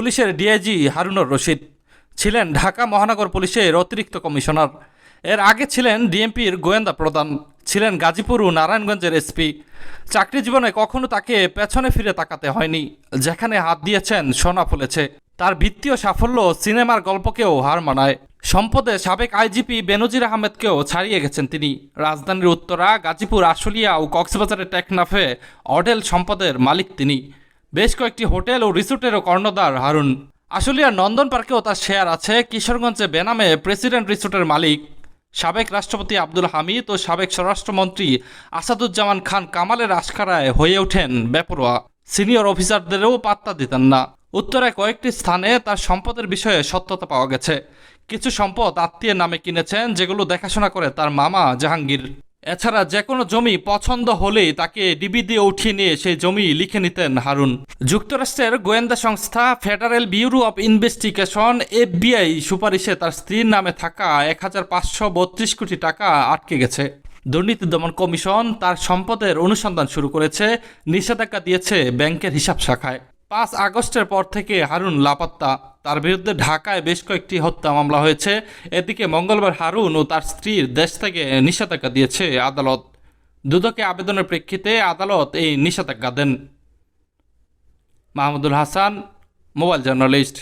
পুলিশের ডিআইজি হারুনুর রশিদ ছিলেন ঢাকা মহানগর পুলিশের অতিরিক্ত কমিশনার। এর আগে ছিলেন ডিএমপির গোয়েন্দা প্রধান, ছিলেন গাজীপুর ও নারায়ণগঞ্জের এসপি। চাকরি জীবনে কখনো তাকে পেছনে ফিরে তাকাতে হয়নি, যেখানে হাত দিয়েছেন সোনা ফুলেছে। তার বৃত্তীয় সাফল্য সিনেমার গল্পকেও হার মানায়। সম্পদে সাবেক আইজিপি বেনজির আহমেদকেও ছাড়িয়ে গেছেন তিনি। রাজধানীর উত্তরা, গাজীপুর, আশুলিয়া ও কক্সবাজারের টেকনাফে অডেল সম্পদের মালিক তিনি। বেশ কয়েকটি হোটেল ও রিসোর্টেরও কর্ণধার, হারুন। আশুলিয়ার নন্দন পার্কেও তার শেয়ার আছে। কিশোরগঞ্জে বেনামে প্রেসিডেন্ট রিসোর্টের মালিক, সাবেক রাষ্ট্রপতি আব্দুল হামিদ ও সাবেক স্বরাষ্ট্রমন্ত্রী আসাদুজ্জামান খান কামালের আশকারায় হয়ে ওঠেন বেপরোয়া। সিনিয়র অফিসারদেরও পাত্তা দিতেন না। উত্তরায় কয়েকটি স্থানে তার সম্পদের বিষয়ে সত্যতা পাওয়া গেছে। কিছু সম্পদ আত্মীয়ের নামে কিনেছেন, যেগুলো দেখাশোনা করে তার মামা জাহাঙ্গীর। এছাড়া যে কোনো জমি পছন্দ হলেই তাকে ডিবি দিয়ে উঠিয়ে নিয়ে সেই জমি লিখে নিতেন হারুন। যুক্তরাষ্ট্রের গোয়েন্দা সংস্থা Federal Bureau of Investigation, FBI, সুপারিশে তার স্ত্রীর নামে থাকা এক হাজার পাঁচশো বত্রিশ কোটি টাকা আটকে গেছে। দুর্নীতি দমন কমিশন তার সম্পদের অনুসন্ধান শুরু করেছে, নিষেধাজ্ঞা দিয়েছে ব্যাংকের হিসাব শাখায়। পাঁচ আগস্টের পর থেকে হারুন লাপাত্তা। তার বিরুদ্ধে ঢাকায় বেশ কয়েকটি হত্যা মামলা হয়েছে। এদিকে মঙ্গলবার হারুন ও তার স্ত্রীর দেশ থেকে নিষেধাজ্ঞা দিয়েছে আদালত। দুদকে আবেদনের প্রেক্ষিতে আদালত এই নিষেধাজ্ঞা দেন। Mahmudul Hasan, mobile journalist.